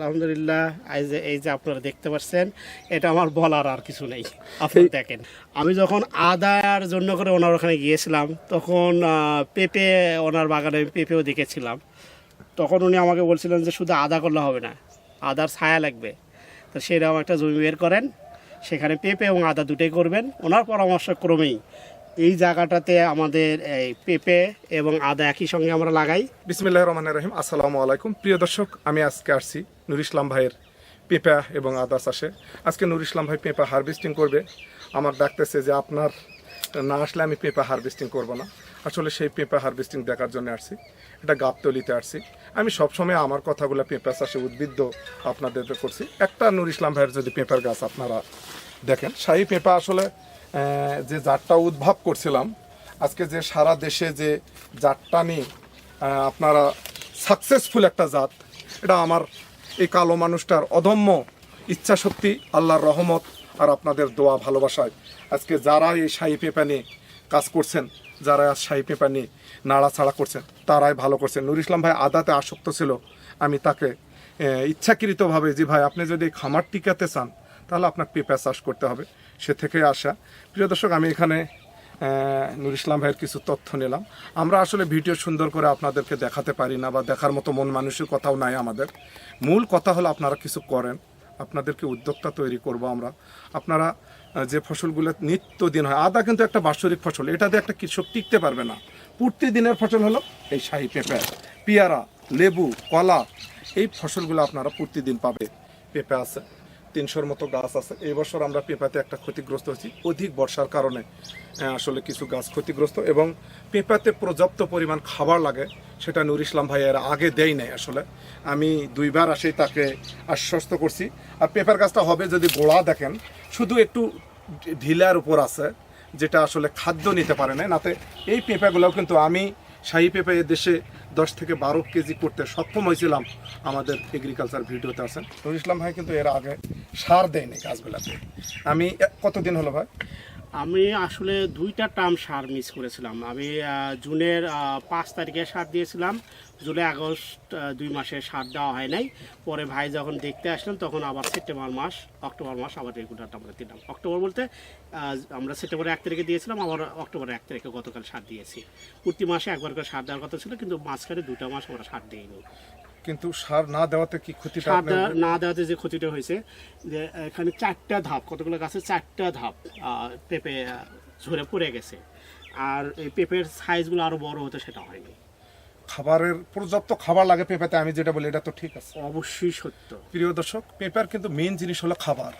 আলহামদুলিল্লাহ এই যে এই যে আপনারা দেখতে পাচ্ছেন এটা আমার বলার আর কিছু নেই। আপনি দেখেন। আমি যখন আদার জন্য করে ওনার ওখানে গিয়েছিলাম তখন পেঁপে ওনার বাগানে আমি পেঁপেও দেখেছিলাম। তখন উনি আমাকে বলছিলেন যে শুধু আদা করলে হবে না আদার ছায়া লাগবে। তো সেরকম একটা জমি বের করেন সেখানে পেঁপে এবং আদা দুটোই করবেন। ওনার পরামর্শক্রমেই এই জায়গাটাতে আমাদের এই পেঁপে এবং আদা একই সঙ্গে আমরা লাগাই। বিসমিল্লাহ রহমান রহিম। আসসালামু আলাইকুম। প্রিয় দর্শক আমি আজকে আসছি নুর ইসলাম ভাইয়ের পেঁপা এবং আদা চাষে আজকে নুর ইসলাম ভাই পেঁপা হারভেস্টিং করবে। আমার ডাকতেছে যে আপনার না আসলে আমি পেঁপা হারভেস্টিং করব না। আসলে সেই পেঁপা হারভেস্টিং দেখার জন্য আসছি। এটা গাবতলিতে আসছি। আমি সবসময় আমার কথাগুলো পেঁপা চাষে উদ্বৃদ্ধ আপনাদের করছি। একটা নুর ইসলাম ভাইয়ের যদি পেঁপার গাছ আপনারা দেখেন, শাহী পেঁপা আসলে যে জাতটা উদ্ভাব করছিলাম, আজকে যে সারা দেশে যে জাতটা নিয়ে আপনারা সাকসেসফুল একটা জাত, এটা আমার এই কালো মানুষটার অদম্য ইচ্ছা শক্তি আল্লাহর রহমত আর আপনাদের দোয়া ভালোবাসায়। আজকে যারা এই শাহী পেঁপা নিয়ে কাজ করছেন, যারা শাহী পেঁপা নিয়ে নাড়াছাড়া করছেন, তারাই ভালো করছেন। নুর ইসলাম ভাই আদাতে আসক্ত ছিল, আমি তাকে ইচ্ছাকৃতভাবে যে ভাই, আপনি যদি খামার টিকাতে চান, তাহলে আপনার পেঁপা চাষ করতে হবে। সে থেকে আসা। প্রিয় দর্শক, আমি এখানে নুর ইসলাম ভাইয়ের কিছু তথ্য নিলাম। আমরা আসলে ভিডিও সুন্দর করে আপনাদেরকে দেখাতে পারি না বা দেখার মতো মন মানুষের কথাও নাই আমাদের। মূল কথা হলো আপনারা কিছু করেন, আপনাদেরকে উদ্যোক্তা তৈরি করব আমরা। আপনারা যে ফসলগুলো নিত্যদিন হয়, আদা কিন্তু একটা বাৎসরিক ফসল এটাতে একটা কৃষক টিকতে পারবে না। প্রতিদিনের ফসল হলো এই শাহি পেঁপে, পেয়ারা, লেবু, কলা, এই ফসলগুলো আপনারা প্রতিদিন পাবে। পেঁপে আছে তিনশোর মতো গাছ আছে। এই বছর আমরা পেঁপাতে একটা ক্ষতিগ্রস্ত হয়েছি। অধিক বর্ষার কারণে আসলে কিছু গাছ ক্ষতিগ্রস্ত এবং পেঁপাতে পর্যাপ্ত পরিমাণ খাবার লাগে, সেটা নুর ইসলাম ভাইয়ের আগে দেয় নাই আসলে। আমি দুইবার আসেই তাকে আশ্বস্ত করছি। আর পেঁপার গাছটা হবে যদি গোড়া দেখেন, শুধু একটু ঢিলার উপর আছে, যেটা আসলে খাদ্য নিতে পারে না। নাতে এই পেঁপাগুলোও কিন্তু আমি শাহী পেঁপে দেশে দশ থেকে বারো কেজি করতে সক্ষম হয়েছিলাম আমাদের এগ্রিকালচার ভিডিওতে আছেন। নুর ইসলাম ভাই কিন্তু এর আগে সার দেয়নি গাছগুলোতে। আমি কতদিন হলো ভাই? আমি আসলে দুইটা টার্ম সার মিস করেছিলাম। আমি জুনের পাঁচ তারিখে সার দিয়েছিলাম। জুলাই, আগস্ট দুই মাসে সার দেওয়া হয় নাই। পরে ভাই যখন দেখতে আসলাম তখন আবার সেপ্টেম্বর মাস, অক্টোবর মাস আবার রেগুলারটা আমরা দিলাম। অক্টোবর বলতে আমরা সেপ্টেম্বরের এক তারিখে দিয়েছিলাম, আবার অক্টোবরের এক তারিখে গতকাল সার দিয়েছি। প্রতি মাসে একবার করে সার দেওয়ার কথা ছিল, কিন্তু মাঝখানে দুটা মাস আমরা সার দিইনি। কিন্তু সার না দেওয়াতে কি ক্ষতিটা সার না দেওয়াতে যে ক্ষতিটা হয়েছে যে এখানে চারটা ধাপ কতগুলো গাছে চারটা ধাপ পেঁপে ঝরে পড়ে গেছে। আর এই পেঁপের সাইজগুলো আরও বড় হতে সেটা হয়নি। খাবারের পর্যাপ্ত খাবার লাগে পেঁপাতে আমি যেটা বলি এটা তো ঠিক আছে। অবশ্যই সত্য। প্রিয় দর্শক পেঁপার কিন্তু মেন জিনিস হলো খাবার।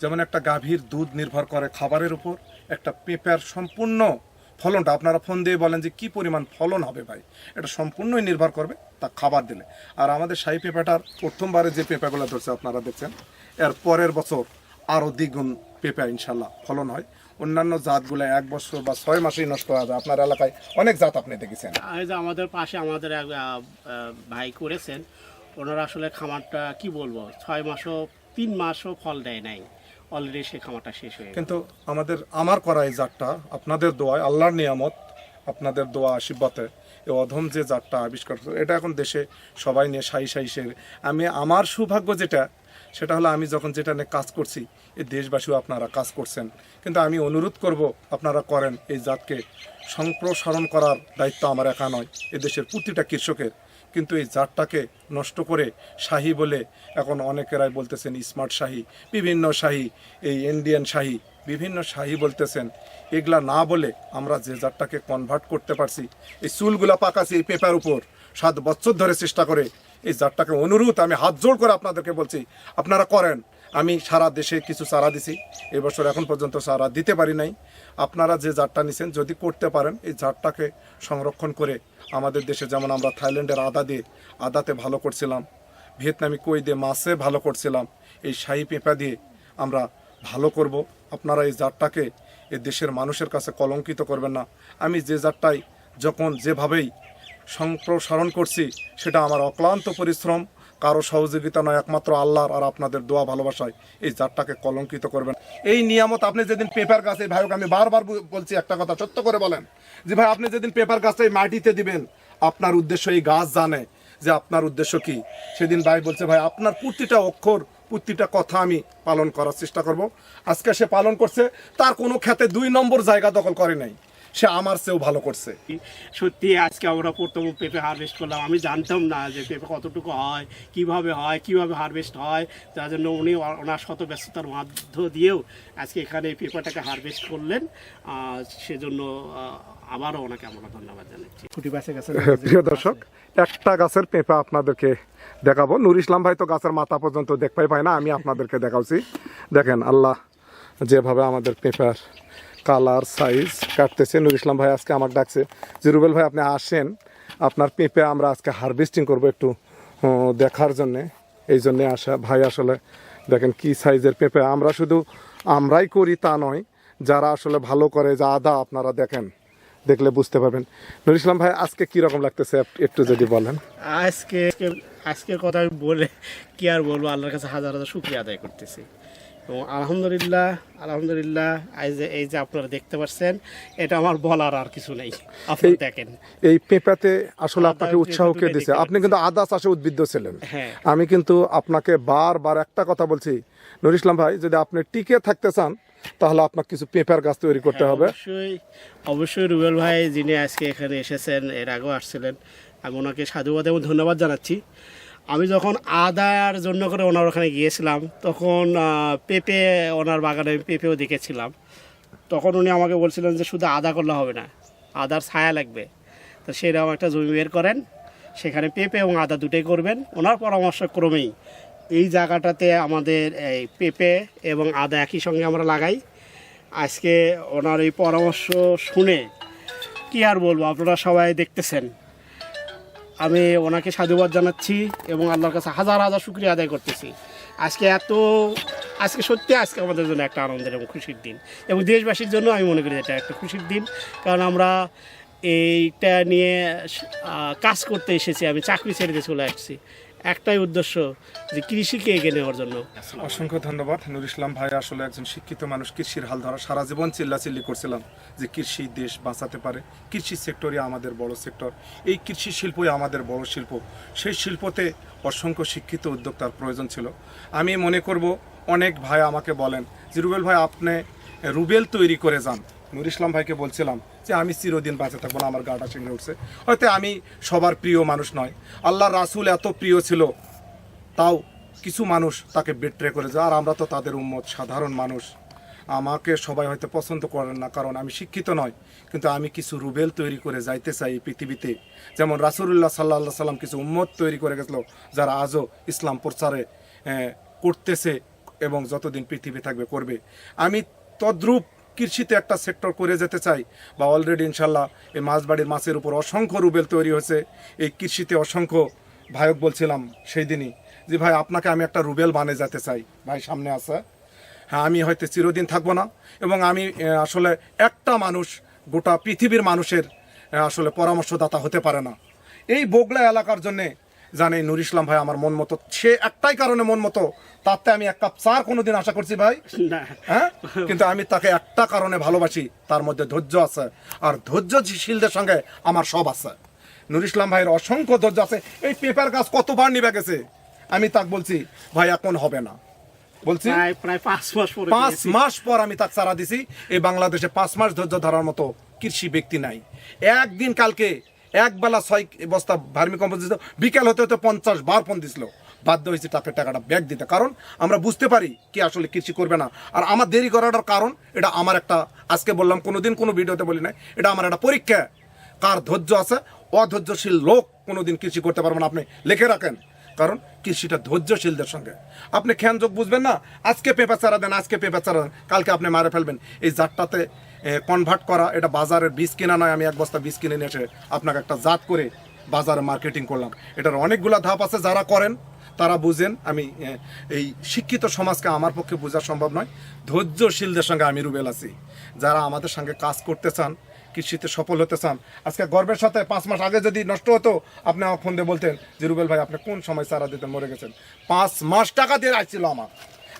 যেমন একটা গাভীর দুধ নির্ভর করে খাবারের উপর একটা পেঁপার সম্পূর্ণ ফলনটা আপনারা ফোন দিয়ে বলেন যে কি পরিমাণ ফলন হবে ভাই? এটা সম্পূর্ণই নির্ভর করবে তা খাবার দিলে। আর আমাদের শাহী পেঁপাটার প্রথমবারে যে পেঁপাগুলো ধরছে আপনারা দেখছেন, এর পরের বছর আরও দ্বিগুণ পেঁপা ইনশাল্লাহ ফলন হয়। অন্যান্য জাতগুলো এক বছর বা ছয় মাসেই নষ্ট হয়ে যায় আপনার এলাকায় অনেক জাত আপনি দেখেছেন। আমাদের পাশে আমাদের এক ভাই করেছেন, ওনারা আসলে খামারটা কি বলব, ছয় মাসও, তিন মাসও ফল দেয় নাই। অলরেডি সেই খামারটা শেষ হয়ে কিন্তু আমাদের, আমার করা এই জাতটা, আপনাদের দোয়ায়, আল্লাহর নিয়ামত, আপনাদের দোয়া আশীর্বাদে এই অধম যে জাতটা আবিষ্কার এটা এখন দেশে সবাই নিয়ে সাই সাই সে আমি, আমার সৌভাগ্য যেটা, সেটা হলো আমি যখন যেটা নিয়ে কাজ করছি, এই দেশবাসীও আপনারা কাজ করছেন। কিন্তু আমি অনুরোধ করব, আপনারা করেন এই জাতকে সম্প্রসারণ করার দায়িত্ব আমার একা নয়, এ দেশের প্রতিটা কৃষকের। কিন্তু এই জাতটাকে নষ্ট করে শাহী বলে এখন অনেকেরাই বলতেছেন স্মার্ট শাহী, বিভিন্ন শাহী, এই ইন্ডিয়ান শাহী, বিভিন্ন শাহী বলতেছেন। এগুলা না বলে আমরা যে জাতটাকে কনভার্ট করতে পারছি, এই চুলগুলা পাকাছি এই পেপার উপর, সাত বছর ধরে চেষ্টা করে এই জাতটাকে অনুরোধ আমি হাত জোর করে আপনাদেরকে বলছি, আপনারা করেন। আমি সারা দেশে কিছু চারা দিছি। এবছর এখন পর্যন্ত চারা দিতে পারি নাই। আপনারা যে জাতটা নিছেন, যদি করতে পারেন, এই জাতটাকে সংরক্ষণ করে আমাদের দেশে যেমন আমরা থাইল্যান্ডের আদা দিয়ে আদাতে ভালো করছিলাম, ভিয়েতনামি কই দিয়ে মাছে ভালো করছিলাম, এই শাহী পেঁপা দিয়ে আমরা ভালো করব। আপনারা এই জাতটাকে এ দেশের মানুষের কাছে কলঙ্কিত করবেন না। আমি যে জাতটাই যখন যেভাবেই সম্প্রসারণ করছি, সেটা আমার অক্লান্ত পরিশ্রম কারও সহযোগিতা নয়, একমাত্র আল্লাহর আর আপনাদের দোয়া ভালোবাসায়। এই জাতটাকে কলঙ্কিত করবেন। এই নিয়ামত আপনি যেদিন পেপার গাছে ভাইকে আমি বারবার বলছি একটা কথা, সত্য করে বলেন। যে, ভাই, আপনি যেদিন পেপার গাছটা এই মাটিতে দিবেন, আপনার উদ্দেশ্য এই গাছ জানে। যে, আপনার উদ্দেশ্য কি? সেদিন ভাই বলছে, ভাই, আপনার প্রতিটা অক্ষর, প্রতিটা কথা আমি পালন করার চেষ্টা করব। আজকে সে পালন করছে, তার কোনো ক্ষেতে দুই নম্বর জায়গা দখল করে নাই। সে আমার চেয়েও ভালো করছে। সত্যি আজকে আমরা প্রথম পেঁপে হারভেস্ট করলাম। আমি জানতাম না যে পেঁপে কতটুকু হয় কীভাবে হয় কীভাবে হারভেস্ট হয়। তার জন্য উনি ওনার শত ব্যস্ততার মধ্য দিয়েও আজকে এখানে এই পেঁপেটাকে হারভেস্ট করলেন। সেজন্য আবারও ওনাকে আমরা ধন্যবাদ জানাচ্ছি। ফুটি বাসে গেছে প্রিয় দর্শক একটা গাছের পেঁপা আপনাদেরকে দেখাবো। নুর ইসলাম ভাই তো গাছের মাথা পর্যন্ত দেখতে পাই না আমি আপনাদেরকে দেখাচ্ছি দেখেন আল্লাহ যেভাবে আমাদের পেঁপার কালার, সাইজ কাটতেছে। নুর ইসলাম ভাই আজকে আমার ডাকছে। যে রুবেল ভাই, আপনি আসেন। আপনার পেঁপে আমরা আজকে হারভেস্টিং করব একটু দেখার জন্যে। এই জন্যে আসা। ভাই আসলে দেখেন কি সাইজের পেঁপে। আমরা শুধু আমরাই করি তা নয়, যারা আসলে ভালো করে যা আদা আপনারা দেখেন, দেখলে বুঝতে পারবেন। নুর ইসলাম ভাই, আজকে কি রকম লাগতেছে? একটু যদি বলেন। আজকে, আজকে- কথা বলে কি আর বলব? আল্লাহর কাছে হাজার হাজার শুক্রিয়া আদায় করতেছি। এবং আলহামদুলিল্লাহ আলহামদুলিল্লাহ এই যে এই যে আপনারা দেখতে পাচ্ছেন এটা আমার বলার আর কিছু নেই। আপনি দেখেন। এই পেঁপাতে আসলে আপনাকে উৎসাহ কে দেখতে আপনি কিন্তু আদা চাষে উদ্বুদ্ধ ছিলেন। হ্যাঁ। আমি কিন্তু আপনাকে বারবার একটা কথা বলছি। নুর ইসলাম ভাই যদি আপনি টিকে থাকতে চান তাহলে আপনাকে কিছু পেঁপার গাছ তৈরি করতে হ্যাঁ, হবে। অবশ্যই। অবশ্যই রুবেল ভাই যিনি আজকে এখানে এসেছেন এর আগেও আসছিলেন আমি ওনাকে সাধুবাদ এবং ধন্যবাদ জানাচ্ছি। আমি যখন আদার জন্য করে ওনার ওখানে গিয়েছিলাম, তখন পেঁপে ওনার বাগানে পেঁপেও দেখেছিলাম। তখন উনি আমাকে বলছিলেন যে, শুধু আদা করলে হবে না, আদার ছায়া লাগবে। তো সেরকম একটা জমি বের করেন, সেখানে পেঁপে এবং আদা দুটোই করবেন। ওনার পরামর্শ ক্রমেই এই জায়গাটাতে আমাদের এই পেঁপে এবং আদা একই সঙ্গে আমরা লাগাই। আজকে ওনার এই পরামর্শ শুনে কি আর বলব, আপনারা সবাই দেখতেছেন। আমি ওনাকে সাধুবাদ জানাচ্ছি এবং আল্লাহর কাছে হাজার হাজার শুক্রিয়া আদায় করতেছি। আজকে এত, আজকে সত্যি আজকে আমাদের জন্য একটা আনন্দের এবং খুশির দিন। এবং দেশবাসীর জন্য আমি মনে করি এটা একটা খুশির দিন। কারণ আমরা এইটা নিয়ে কাজ করতে এসেছি, আমি চাকরি ছেড়ে দিয়ে চলে আসছি। একটাই উদ্দেশ্য যে কৃষিকে এগিয়ে নেওয়ার জন্য। অসংখ্য ধন্যবাদ। নুর ইসলাম ভাই আসলে একজন শিক্ষিত মানুষ, কৃষির হাল ধরা সারা জীবন চিল্লাচিল্লি করছিলাম যে কৃষি দেশ বাঁচাতে পারে। কৃষি সেক্টরই আমাদের বড় সেক্টর। এই কৃষি শিল্পই আমাদের বড় শিল্প। সেই শিল্পতে অসংখ্য শিক্ষিত উদ্যোক্তার প্রয়োজন ছিল। আমি মনে করব, অনেক ভাই আমাকে বলেন যে, রুবেল ভাই, আপনি রুবেল তৈরি করে যান। নুর ইসলাম ভাইকে বলছিলাম যে, আমি চিরদিন বাঁচে থাকব না, আমার গাটা শিঙে উঠছে। হয়তো আমি সবার প্রিয় মানুষ নয় আল্লাহ রাসুল এত প্রিয় ছিল, তাও কিছু মানুষ তাকে বেট্রে করে যায় আর আমরা তো তাদের উম্মত, সাধারণ মানুষ। আমাকে সবাই হয়তো পছন্দ করেন না, কারণ আমি শিক্ষিত নয় কিন্তু আমি কিছু রুবেল তৈরি করে যাইতে চাই এই পৃথিবীতে। যেমন রাসুলুল্লাহ সাল্লাহ সাল্লাম কিছু উম্মত তৈরি করে গেছিল, যারা আজও ইসলাম প্রচারে করতেছে এবং যতদিন পৃথিবী থাকবে, করবে। আমি তদ্রূপ কৃষিতে একটা সেক্টর করে যেতে চাই, বা অলরেডি ইনশাল্লাহ এই মাছবাড়ির মাছের উপর অসংখ্য রুবেল তৈরি হয়েছে। এই কৃষিতে অসংখ্য ভায়ক বলছিলাম সেই দিনই যে, ভাই, আপনাকে আমি একটা রুবেল বানে যেতে চাই। ভাই, সামনে আছে। হ্যাঁ আমি হয়তো চিরদিন থাকব না, এবং আমি আসলে একটা মানুষ, গোটা পৃথিবীর মানুষের আসলে পরামর্শদাতা হতে পারে না। এই বগলা এলাকার জন্যে জানে নুর ইসলাম ভাই আমার মন মতো। সে একটাই কারণে মন মতো। তাতে আমি এক কাপ চার কোনোদিন আশা করছি ভাই। হ্যাঁ? কিন্তু আমি তাকে একটা কারণে ভালোবাসি তার মধ্যে ধৈর্য আছে। আর ধৈর্যশীলদের সঙ্গে আমার সব আছে। নুর ইসলাম ভাইয়ের অসংখ্য ধৈর্য আছে। এই পেপার গাছ কতবার নিবে গেছে? আমি তাকে বলছি ভাই এখন হবে না। বলছি প্রায় পাঁচ মাস পরে পাঁচ মাস পর আমি তাকে সারা দিছি। এই বাংলাদেশে পাঁচ মাস ধৈর্য ধরার মতো কৃষি ব্যক্তি নাই। একদিন কালকে এক বেলা ছয় বস্তা ভার্মি কম্পোজ দিত বিকেল হতে হতে পঞ্চাশ বার ফোন দিছিল। বাধ্য হয়েছে তাকে টাকাটা ব্যাগ দিতে, কারণ আমরা বুঝতে পারি কি আসলে কৃষি করবে না। আর আমার দেরি করাটার কারণ, এটা আমার একটা, আজকে বললাম, কোনোদিন কোনো ভিডিওতে বলি নাই, এটা আমার একটা পরীক্ষা। কার ধৈর্য আছে? অধৈর্যশীল লোক কোনোদিন কৃষি করতে পারবে না, আপনি লিখে রাখেন। কারণ কৃষিটা ধৈর্যশীলদের সঙ্গে। আপনি খেয়ান যোগ বুঝবেন না, আজকে পেঁপা চারা দেন, আজকে পেঁপা চারা দেন, কালকে আপনি মারে ফেলবেন। এই জাতটাতে কনভার্ট করা, এটা বাজারের বীজ কেনা নয়, আমি এক বস্তা বীজ কিনে নিয়ে এসে আপনাকে একটা জাত করে বাজারে মার্কেটিং করলাম। এটার অনেকগুলা ধাপ আছে, যারা করেন, তারা বুঝেন, আমি এই শিক্ষিত সমাজকে আমার পক্ষে বোঝা সম্ভব নয়। ধৈর্যশীলদের সঙ্গে আমি রুবেল আছি। যারা আমাদের সঙ্গে কাজ করতে চান, কৃষিতে সফল হতে চান, আজকে গর্বের সাথে পাঁচ মাস আগে যদি নষ্ট হতো, আপনি আমার ফোন দিয়ে বলতেন যে, রুবেল ভাই, আপনি কোন সময় চারা দিতেন মরে গেছেন? পাঁচ মাস টাকা দিয়ে আসছিল আমার।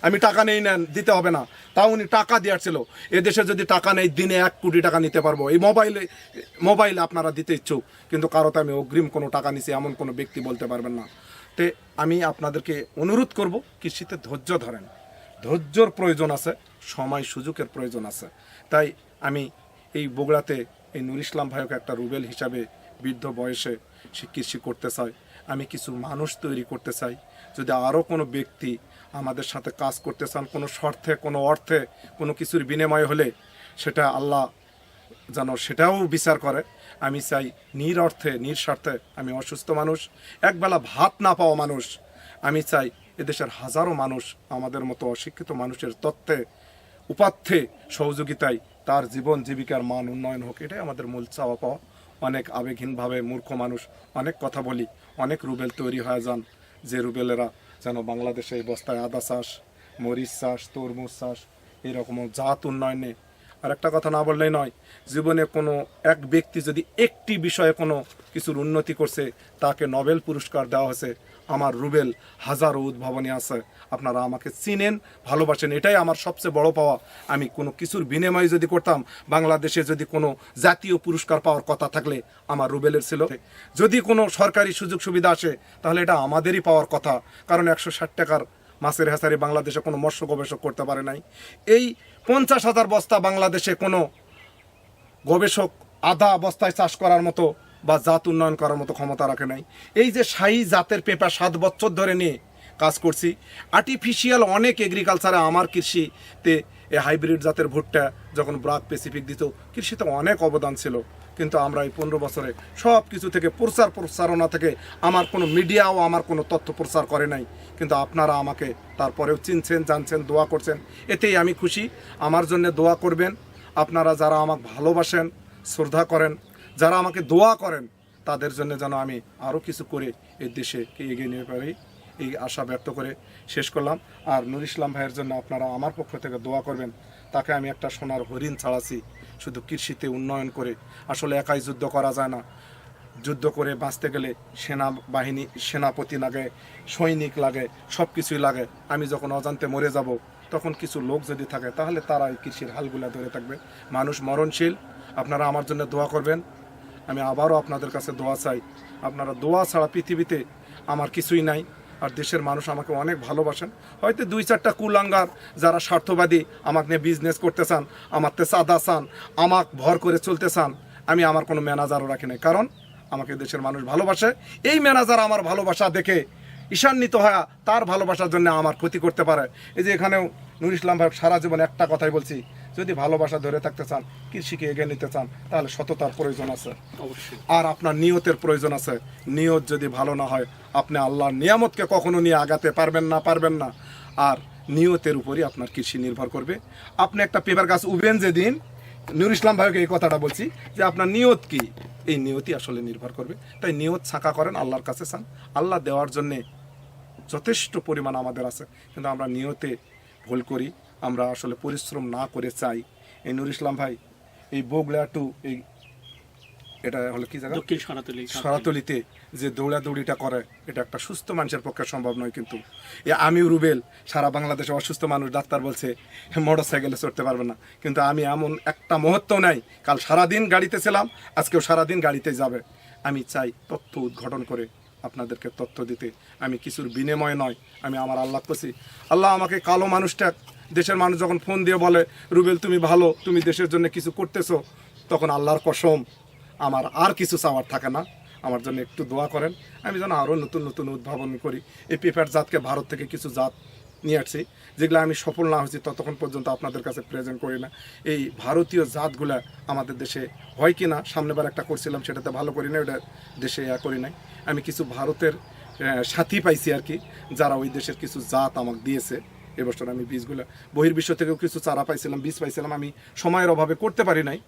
আমি টাকা নেই নেন, দিতে হবে না। তাও উনি টাকা দেওয়ার ছিল এদেশে যদি টাকা নেই, দিনে এক কোটি টাকা নিতে পারব। এই মোবাইলে মোবাইলে আপনারা দিতে ইচ্ছুক, কিন্তু কারোতে আমি অগ্রিম কোনো টাকা নিছি, এমন কোনো ব্যক্তি বলতে পারবেন না। তে আমি আপনাদেরকে অনুরোধ করব, কৃষিতে ধৈর্য ধরেন। ধৈর্যর প্রয়োজন আছে, সময় সুযোগের প্রয়োজন আছে। তাই আমি এই বগুড়াতে এই নুর ইসলাম ভাইকে একটা রুবেল হিসাবে বৃদ্ধ বয়সে সে কৃষি করতে চায়। আমি কিছু মানুষ তৈরি করতে চাই। যদি আরও কোনো ব্যক্তি আমাদের সাথে কাজ করতে চান, কোনো স্বার্থে কোনো অর্থে, কোনো কিছুর বিনিময় হলে সেটা আল্লাহ যেন সেটাও বিচার করে। আমি চাই নির অর্থে নিঃস্বার্থে আমি অসুস্থ মানুষ, একবেলা ভাত না পাওয়া মানুষ। আমি চাই এদেশের হাজারো মানুষ আমাদের মতো অশিক্ষিত মানুষের তত্ত্বে উপাত্তে সহযোগিতায় তার জীবন জীবিকার মান উন্নয়ন হোক, এটাই আমাদের মূল চাওয়া পাওয়া। অনেক আবেগহীনভাবে মূর্খ মানুষ, অনেক কথা বলি, অনেক রুবেল তৈরি হয়ে যান। যে রুবেলেরা যেন বাংলাদেশে এই বস্তায় আদা চাষ, মরিচ চাষ, তরমুজ চাষ, এরকম জাত উন্নয়নে। আর একটা কথা না বললেই নয়, জীবনে কোনো এক ব্যক্তি যদি একটি বিষয়ে কোনো কিছুর উন্নতি করছে, তাকে নোবেল পুরস্কার দেওয়া হয়েছে। আমার রুবেল হাজারো উদ্ভাবনী আছে। আপনারা আমাকে চিনেন, ভালোবাসেন, এটাই আমার সবচেয়ে বড় পাওয়া। আমি কোনো কিছুর বিনিময় যদি করতাম, বাংলাদেশে যদি কোনো জাতীয় পুরস্কার পাওয়ার কথা থাকলে আমার রুবেলের ছিল। যদি কোনো সরকারি সুযোগ সুবিধা আসে, তাহলে এটা আমাদেরই পাওয়ার কথা। কারণ একশো ষাট টাকার মাছের হেসারি বাংলাদেশে কোনো মৎস্য গবেষক করতে পারে নাই। এই পঞ্চাশ হাজার বস্তা বাংলাদেশে কোনো গবেষক আধা অবস্থায় চাষ করার মতো বা জাত উন্নয়ন করার মতো ক্ষমতা রাখে নাই। এই যে শাহী জাতের পেঁপা সাত বছর ধরে নিয়ে কাজ করছি আর্টিফিশিয়াল অনেক এগ্রিকালচারে আমার কৃষিতে এই হাইব্রিড জাতের ভুট্টা যখন ব্রাক স্পেসিফিক দিত, কৃষিতে অনেক অবদান ছিল। কিন্তু আমরা এই পনেরো বছরে সব কিছু থেকে প্রচার প্রচারণা থেকে আমার কোনো মিডিয়াও আমার কোনো তথ্য প্রচার করে নাই। কিন্তু আপনারা আমাকে তারপরেও চিনছেন, জানছেন, দোয়া করছেন। এতেই আমি খুশি। আমার জন্য দোয়া করবেন। আপনারা যারা আমাকে ভালোবাসেন, শ্রদ্ধা করেন যারা আমাকে দোয়া করেন, তাদের জন্য যেন আমি আরও কিছু করে এই দেশে এগিয়ে নিয়ে পারি। এই আশা ব্যক্ত করে শেষ করলাম। আর নুর ইসলাম ভাইয়ের জন্য আপনারা আমার পক্ষ থেকে দোয়া করবেন, তাকে আমি একটা সোনার হরিণ ছাড়াছি, শুধু কৃষিতে উন্নয়ন করে। আসলে একাই যুদ্ধ করা যায় না। যুদ্ধ করে বাঁচতে গেলে সেনা বাহিনী সেনাপতি লাগে, সৈনিক লাগে সব কিছুই লাগে। আমি যখন অজান্তে মরে যাব, তখন কিছু লোক যদি থাকে, তাহলে তারা এই কৃষির হালগুলা ধরে থাকবে। মানুষ মরণশীল। আপনারা আমার জন্য দোয়া করবেন। আমি আবারও আপনাদের কাছে দোয়া চাই। আপনারা দোয়া ছাড়া পৃথিবীতে আমার কিছুই নাই। আর দেশের মানুষ আমাকে অনেক ভালোবাসেন। হয়তো দুই চারটা কুলাঙ্গার যারা স্বার্থবাদী আমাকে নিয়ে বিজনেস করতে চান আমার তে চাঁদা চান, আমাক ভর করে চলতে চান, আমি আমার কোনো ম্যানেজারও রাখি নাই। কারণ আমাকে দেশের মানুষ ভালোবাসে। এই ম্যানেজার আমার ভালোবাসা দেখে ঈশান্বিত হয়ে তার ভালোবাসার জন্য আমার ক্ষতি করতে পারে। এই যে এখানেও নুর ইসলাম ভাই সারা জীবন একটা কথাই বলছি যদি ভালোবাসা ধরে থাকতে চান কৃষিকে এগিয়ে নিতে চান তাহলে সততার প্রয়োজন আছে। আর আপনার নিয়তের প্রয়োজন আছে। নিয়ত যদি ভালো না হয় আপনি আল্লাহর নিয়ামতকে কখনো নিয়ে আগাতে পারবেন না পারবেন না। আর নিয়তের উপরই আপনার কৃষি নির্ভর করবে। আপনি একটা পেপার গাছ উবেন যেদিন নুর ইসলাম ভাইকে এই কথাটা বলছি যে আপনার নিয়ত কি? এই নিয়তই আসলে নির্ভর করবে। তাই নিয়ত ছাকা করেন আল্লাহর কাছে চান। আল্লাহ দেওয়ার জন্যে যথেষ্ট পরিমাণ আমাদের আছে। কিন্তু আমরা নিয়তে ভুল করি আমরা আসলে পরিশ্রম না করে চাই। এই নুর ইসলাম ভাই এই বগলা টু এই এটা হলো কি জায়গা? দক্ষিণ সনাতলি সরাতলিতে যে দৌড়াদৌড়িটা করে এটা একটা সুস্থ মানুষের পক্ষে সম্ভব নয় কিন্তু। এ আমিও রুবেল সারা বাংলাদেশে অসুস্থ মানুষ ডাক্তার বলছে মোটর সাইকেলে চড়তে পারবে না। কিন্তু আমি এমন একটা মুহূর্ত নাই কাল সারাদিন গাড়িতে ছিলাম আজকেও সারাদিন গাড়িতে যাবে। আমি চাই তথ্য উদ্ঘাটন করে আপনাদেরকে তথ্য দিতে। আমি কিছুর বিনিময় নয় আমি আমার আল্লাহ করছি আল্লাহ আমাকে কালো মানুষটা দেশের মানুষ যখন ফোন দিয়ে বলে, রুবেল, তুমি ভালো, তুমি দেশের জন্য কিছু করতেছো, তখন আল্লাহর কসম, আমার আর কিছু চাওয়ার থাকে না। আমার জন্য একটু দোয়া করেন। আমি যেন আরও নতুন নতুন উদ্ভাবন করি। এই পেপার জাতকে ভারত থেকে কিছু জাত নিয়ে আসছি, যেগুলো আমি সফল না হয়েছি ততক্ষণ পর্যন্ত আপনাদের কাছে প্রেজেন্ট করি না। এই ভারতীয় জাতগুলা আমাদের দেশে হয় কি না সামনেবার একটা করছিলাম, সেটাতে ভালো করি না ওটা দেশে ইয়া করি নাই। আমি কিছু ভারতের সাথী পাইছি আর কি, যারা ওই দেশের কিছু জাত আমাকে দিয়েছে। এবছর আমি বীজগুলো, বহির্বিশ্ব থেকেও কিছু চারা পাইছিলাম, বীজ পাইছিলাম, আমি সময়ের অভাবে করতে পারি নাই।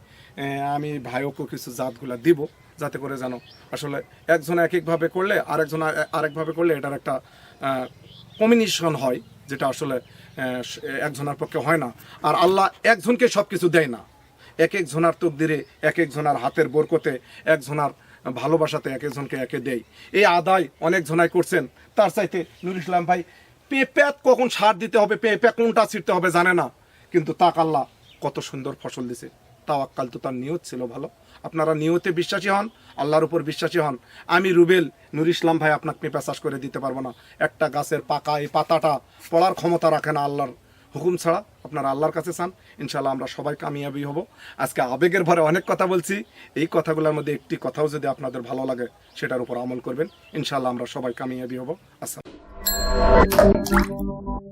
আমি ভাইওকেও কিছু জাতগুলা দিব, যাতে করে জানো আসলে একজন এক একভাবে করলে, আরেকজন আরেকভাবে করলে এটার একটা কম্বিনেশন হয়, যেটা আসলে একজনের পক্ষে হয় না। আর আল্লাহ একজনকে সব কিছু দেয় না। এক এক জনার তকদিরে এক এক জনার হাতের বরকতে এক জনার ভালোবাসাতে এক একজনকে একে দেয়। এই আদায় অনেক জনাই করছেন। তার চাইতে নুর ইসলাম ভাই পেঁপে কখন সার দিতে হবে, পেঁপে কোনটা ছিটতে হবে জানে না। কিন্তু তাক আল্লাহ, কত সুন্দর ফসল দিছে। তাওয়াক্কাল তো তার নিয়ত ছিল ভালো। আপনারা নিয়তে বিশ্বাসী হন, আল্লাহর উপর বিশ্বাসী হন। আমি রুবেল, নুর ইসলাম ভাই আপনাকে পেঁপা চাষ করে দিতে পারব না। একটা গাছের পাকা এই পাতাটা পড়ার ক্ষমতা রাখে না আল্লাহর হুকুম ছাড়া। আপনারা আল্লাহর কাছে চান ইনশাল্লাহ আমরা সবাই কামিয়াবি হব। আজকে আবেগের ভরে অনেক কথা বলছি। এই কথাগুলোর মধ্যে একটি কথাও যদি আপনাদের ভালো লাগে, সেটার উপর আমল করবেন। ইনশাল্লাহ আমরা সবাই কামিয়াবি হব। আসসালাম Thank you.